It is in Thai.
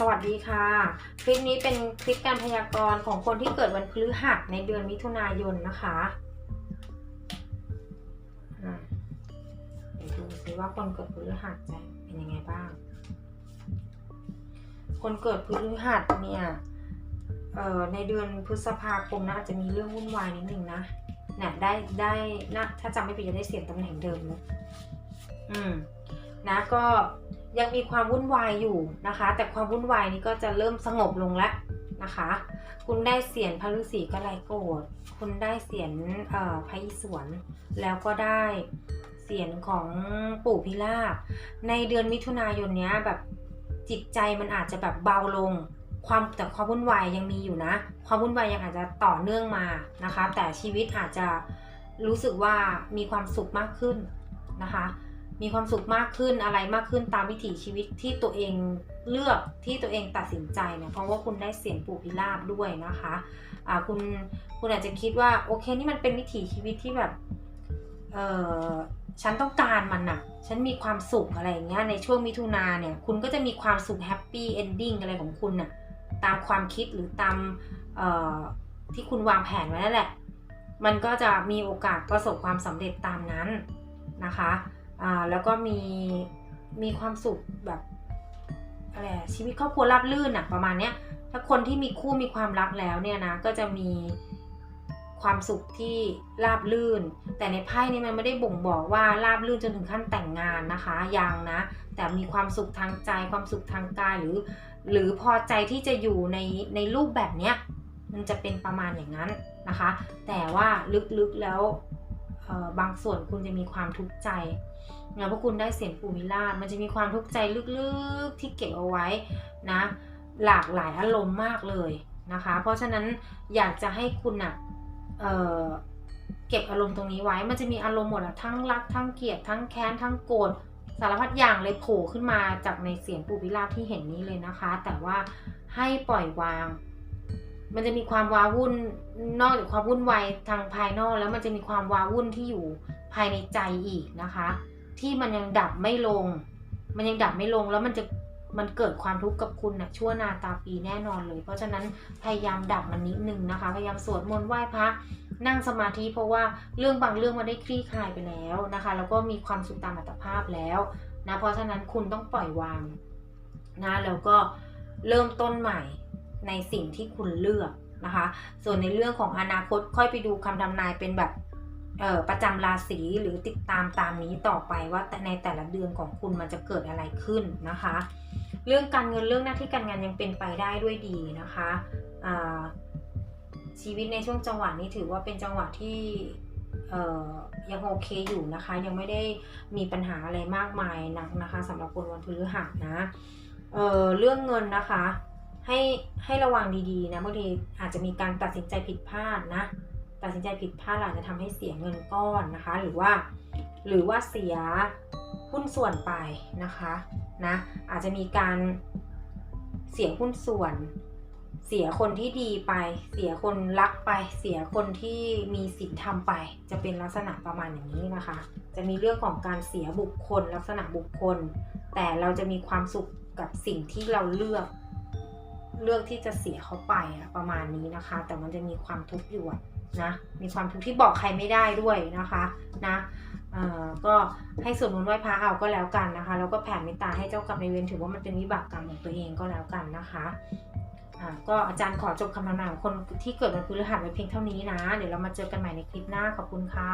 สวัสดีค่ะ คลิปนี้เป็นคลิปการพยากรณ์ของคนที่เกิดวันพฤหัสในเดือนมิถุนายนนะคะเดี๋ยวดูซิว่าคนเกิดพฤหัสจะเป็นยังไงบ้าง คนเกิดพฤหัสเนี่ยเอ่อในเดือนพฤษภาคมนะอาจจะมีเรื่องวุ่นวายนิดนึงนะเนี่ยได้ได้นะถ้าจำไม่ผิดจะได้เสียงตำแหน่งเดิมเลยอืมนะก็ ยังมีความวุ่นวายอยู่นะคะ แต่ความวุ่นวายนี้ก็จะเริ่มสงบลงแล้วนะคะ คุณได้เสียงพระฤาษีก็ไลโกรธคุณได้เสียงเอ่อพระอิศวรแล้วก็ได้เสียงของปู่พิราบในเดือนมิถุนายนเนี้ยแบบจิตใจมันอาจจะแบบเบาลง ความแต่ความวุ่นวายยังมีอยู่นะ ความวุ่นวายยังอาจจะต่อเนื่องมานะคะ แต่ชีวิตอาจจะรู้สึกว่ามีความสุขมากขึ้นนะคะ มีความสุขมากขึ้นอะไรมากขึ้นตามวิถีชีวิตที่ตัวเองเลือกที่ตัวเองตัดสินใจเนี่ยเพราะว่าคุณได้เสียงปู่พิราบด้วยนะคะอ่าคุณคุณอาจจะคิดว่าโอเคนี่มันเป็นวิถีชีวิตที่แบบเออฉันต้องการมันน่ะฉันมีความสุขอะไรอย่างเงี้ยในช่วงมิถุนาเนี่ยคุณก็จะมีความสุขแฮปปี้เอนดิ้งอะไรของคุณน่ะตามความคิดหรือตามเอ่อที่คุณวางแผนไว้นั่นแหละ มันก็จะมีโอกาสประสบความสำเร็จตามนั้นนะคะ อ่าแล้วก็มีมีความสุขแบบอะไรชีวิตครอบครัวราบรื่นอะประมาณเนี้ยถ้าคนที่มีคู่มีความรักแล้วเนี่ยนะก็จะมีความสุขที่ราบรื่น แต่ในไพ่นี้มันไม่ได้บ่งบอกว่าราบรื่นจนถึงขั้นแต่งงานนะคะยังนะ แต่มีความสุขทางใจความสุขทางกายหรือ หรือพอใจที่จะอยู่ในในรูปแบบเนี้ยมันจะเป็นประมาณอย่างนั้นนะคะ แต่ว่าลึกๆแล้ว บางส่วนคุณจะมีความทุกข์ใจเงาพระคุณได้เสียงปูมิราชมันจะมีความทุกข์ใจลึกๆที่เก็บเอาไว้นะหลากหลายอารมณ์มากเลยนะคะ เพราะฉะนั้นอยากจะให้คุณอะเอ่อเก็บอารมณ์ตรงนี้ไว้ มันจะมีอารมณ์หมดอะทั้งรักทั้งเกลียดทั้งแค้นทั้งโกรธสารพัดอย่างเลยโผล่ขึ้นมาจากในเสียงปูพิราบที่เห็นนี้เลยนะคะ แต่ว่าให้ปล่อยวาง มันจะมีความว้าวุ่นนอกจากความวุ่นวายทางภายนอก แล้วมันจะมีความว้าวุ่นที่อยู่ภายในใจอีกนะคะ ที่มันยังดับไม่ลง มันยังดับไม่ลงแล้วมันจะมันเกิดความทุกข์กับคุณนะชั่วนาตาปีแน่นอนเลย เพราะฉะนั้นพยายามดับมันนิดนึงนะคะ พยายามสวดมนต์ไหว้พระนั่งสมาธิเพราะว่าเรื่องบางเรื่องมันได้คลี่คลายไปแล้วนะคะ แล้วก็มีความสุขตามอัตภาพแล้วนะเพราะฉะนั้นคุณต้องปล่อยวางนะแล้วก็เริ่มต้นใหม่ ในสิ่งที่คุณเลือกนะคะ ส่วนในเรื่องของอนาคตค่อยไปดูคำทำนายเป็นแบบประจำราศีหรือติดตามตามนี้ต่อไปว่าแต่ในแต่ละเดือนของคุณมันจะเกิดอะไรขึ้นนะคะ เรื่องการเงินเรื่องหน้าที่การงานยังเป็นไปได้ด้วยดีนะคะชีวิตในช่วงจังหวะนี้ถือว่าเป็นจังหวะที่ยังโอเคอยู่นะคะ ยังไม่ได้มีปัญหาอะไรมากมายนักนะคะสำหรับคนวันพฤหัสนะเเรื่องเงินนะคะ ให้ให้ระวังดีๆนะบางทีอาจจะมีการตัดสินใจผิดพลาดนะ ตัดสินใจผิดพลาดอาจจะทำให้เสียเงินก้อนนะคะ หรือว่า หรือว่าเสียหุ้นส่วนไปนะคะนะอาจจะมีการเสียหุ้นส่วน เสียคนที่ดีไป เสียคนรักไป เสียคนที่มีศีลธรรมไป จะเป็นลักษณะประมาณอย่างนี้นะคะ จะมีเรื่องของการเสียบุคคล ลักษณะบุคคล แต่เราจะมีความสุขกับสิ่งที่เราเลือก เลือกที่จะเสียเขาไปอะประมาณนี้นะคะ แต่มันจะมีความทุกข์อยู่นะมีความทุกข์ที่บอกใครไม่ได้ด้วยนะคะนะก็ให้สวดมนต์ไหว้พระเอาก็แล้วกันนะคะ แล้วก็แผ่เมตตาให้เจ้ากรรมนายเวรถือว่ามันเป็นวิบากกรรมของตัวเองก็แล้วกันนะคะก็อาจารย์ขอจบคำทำนาของคนที่เกิดวันพฤหัสไว้เพียงเท่านี้นะ เดี๋ยวเรามาเจอกันใหม่ในคลิปหน้าขอบคุณค่ะ